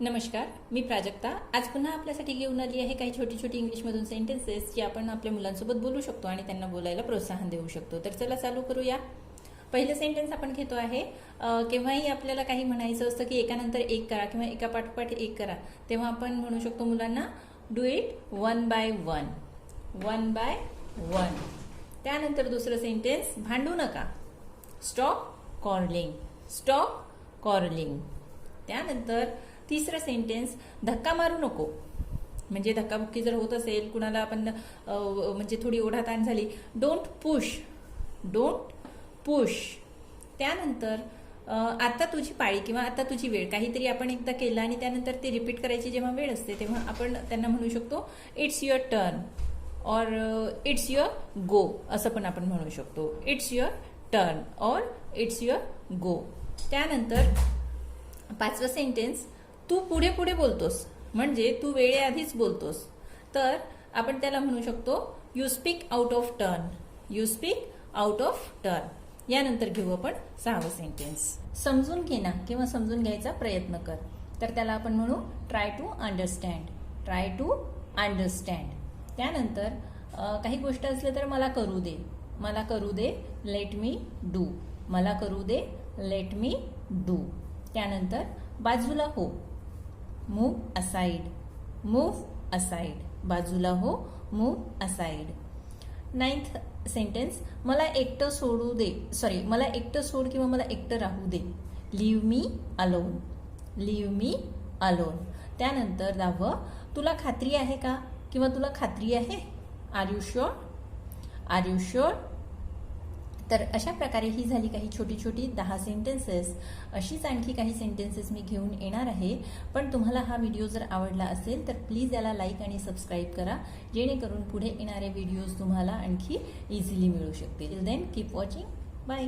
नमस्कार मी प्राजक्ता. आज पुन्हा आपल्यासाठी घेऊन आली आहे काही छोटी छोटी इंग्लिशमधून सेंटेन्सेस जे आपण आपल्या मुलांसोबत बोलू शकतो आणि त्यांना बोलायला प्रोत्साहन देऊ शकतो. तर चला चालू करूया. पहिलं सेंटेन्स आपण घेतो आहे केव्हाही आपल्याला काही म्हणायचं असतं की एकानंतर एक करा किंवा एका पाठोपाठ एक करा तेव्हा आपण म्हणू शकतो मुलांना do it one by one one by one त्यानंतर दुसरं सेंटेन्स भांडू नका. स्टॉप कॉर्लिंग स्टॉप कॉर्लिंग त्यानंतर तिसरं सेंटेन्स धक्का मारू नको. म्हणजे धक्काबुक्की जर होत असेल कुणाला आपण म्हणजे थोडी ओढाताण झाली डोंट पुश डोंट पुश त्यानंतर आता तुझी पाळी किंवा आता तुझी वेळ काहीतरी आपण एकदा केलं आणि त्यानंतर ते रिपीट करायची जेव्हा वेळ असते तेव्हा आपण त्यांना म्हणू शकतो इट्स युअर टर्न और इट्स युअर गो असं पण आपण म्हणू शकतो. इट्स युअर टर्न और इट्स युअर गो त्यानंतर पाचवं सेंटेन्स तू पुढे पुढे बोलतोस. म्हणजे तू वेळेआधीच बोलतोस. तर आपण त्याला म्हणू शकतो you speak out of turn you speak out of turn यानंतर घेऊ आपण सहावं सेंटेन्स समजून घे ना किंवा समजून घ्यायचा प्रयत्न कर. तर त्याला आपण म्हणू try to understand try to understand त्यानंतर काही गोष्ट असल्या तर मला करू दे. मला करू दे लेट मी डू मला करू दे लेट मी डू त्यानंतर बाजूला हो. मूव असाइड मूव असाइड बाजूला हो. मूव असाइड नाईन्थ सेंटेन्स मला एकटं सोडू दे. सॉरी मला एकटं सोड किंवा मला एकटं राहू दे. Leave me alone leave me alone त्यानंतर दहावं तुला खात्री आहे का? किंवा तुला खात्री आहे? Are you sure are you sure तर अशा प्रकारे ही झाली काही छोटी छोटी दहा सेंटेन्सेस अशीच आणखी काही सेंटेन्सेस मी घेऊन येणार आहे. पण तुम्हाला हा व्हिडिओ जर आवडला असेल तर प्लीज याला लाईक आणि सबस्क्राईब करा. जेणेकरून पुढे येणारे व्हिडिओज तुम्हाला आणखी इझिली मिळू शकतील. Then keep watching bye